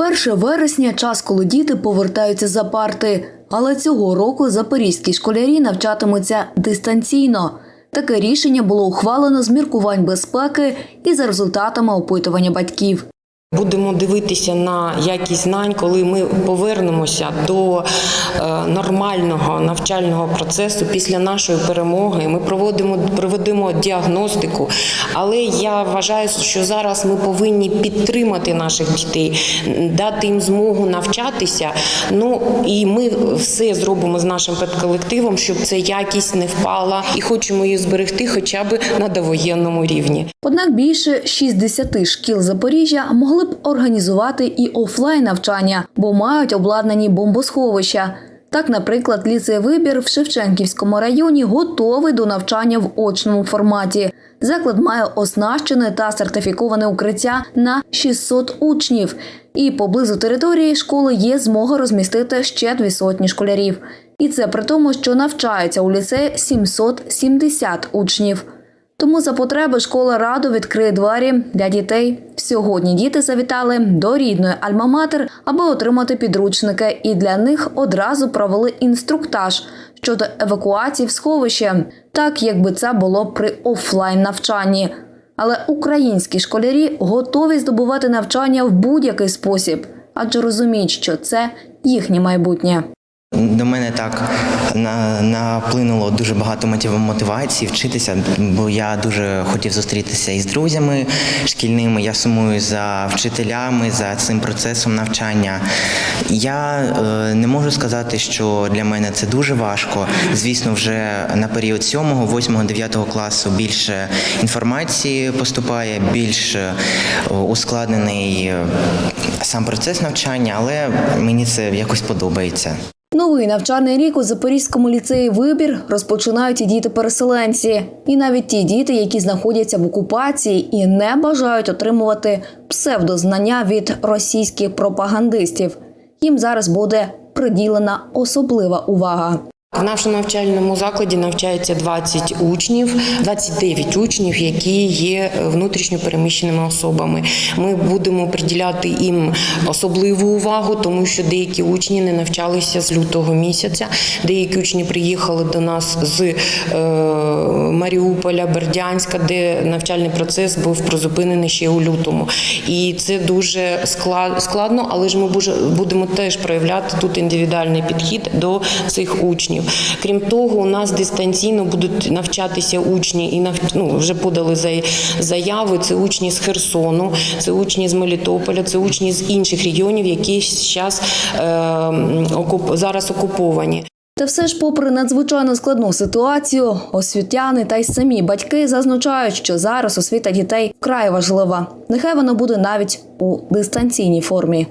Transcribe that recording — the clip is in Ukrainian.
1 вересня час, коли діти повертаються за парти. Але цього року запорізькі школярі навчатимуться дистанційно. Таке рішення було ухвалено з міркувань безпеки і за результатами опитування батьків. Будемо дивитися на якість знань, коли ми повернемося до е, нормального навчального процесу після нашої перемоги. Ми проводимо проведемо діагностику. Але я вважаю, що зараз ми повинні підтримати наших дітей, дати їм змогу навчатися. Ну і ми все зробимо з нашим педколективом, щоб ця якість не впала, і хочемо її зберегти, хоча б на довоєнному рівні. Однак більше 60 шкіл Запоріжжя могли б організувати і офлайн навчання, бо мають обладнані бомбосховища. Так, наприклад, ліцей вибір в Шевченківському районі готовий до навчання в очному форматі. Заклад має оснащене та сертифіковане укриття на 600 учнів. І поблизу території школи є змога розмістити ще дві сотні школярів. І це при тому, що навчаються у ліцеї 770 учнів. Тому за потреби школа радо відкриє двері для дітей. Сьогодні діти завітали до рідної Альма-Матер, аби отримати підручники, і для них одразу провели інструктаж щодо евакуації в сховище, так якби це було при офлайн навчанні. Але українські школярі готові здобувати навчання в будь-який спосіб, адже розуміють, що це їхнє майбутнє. До мене так на, наплинуло дуже багато мотивації вчитися, бо я дуже хотів зустрітися із друзями шкільними. Я сумую за вчителями, за цим процесом навчання. Я е, не можу сказати, що для мене це дуже важко. Звісно, вже на період 7, 8, 9 класу більше інформації поступає, більш е, ускладнений е, сам процес навчання, але мені це якось подобається. Новий навчальний рік у Запорізькому ліцеї вибір розпочинають і діти-переселенці, і навіть ті діти, які знаходяться в окупації і не бажають отримувати псевдознання від російських пропагандистів. Їм зараз буде приділена особлива увага. В нашому навчальному закладі навчається 20 учнів, 29 учнів, які є внутрішньо переміщеними особами. Ми будемо приділяти їм особливу увагу, тому що деякі учні не навчалися з лютого місяця. Деякі учні приїхали до нас з е, Маріуполя, Бердянська, де навчальний процес був призупинений ще у лютому. І це дуже складно, але ж ми будемо теж проявляти тут індивідуальний підхід до цих учнів. Крім того, у нас дистанційно будуть навчатися учні і ну, вже подали заяви. Це учні з Херсону, це учні з Мелітополя, це учні з інших регіонів, які зараз е, зараз окуповані. Та все ж, попри надзвичайно складну ситуацію, освітяни та й самі батьки зазначають, що зараз освіта дітей вкрай важлива. Нехай вона буде навіть у дистанційній формі.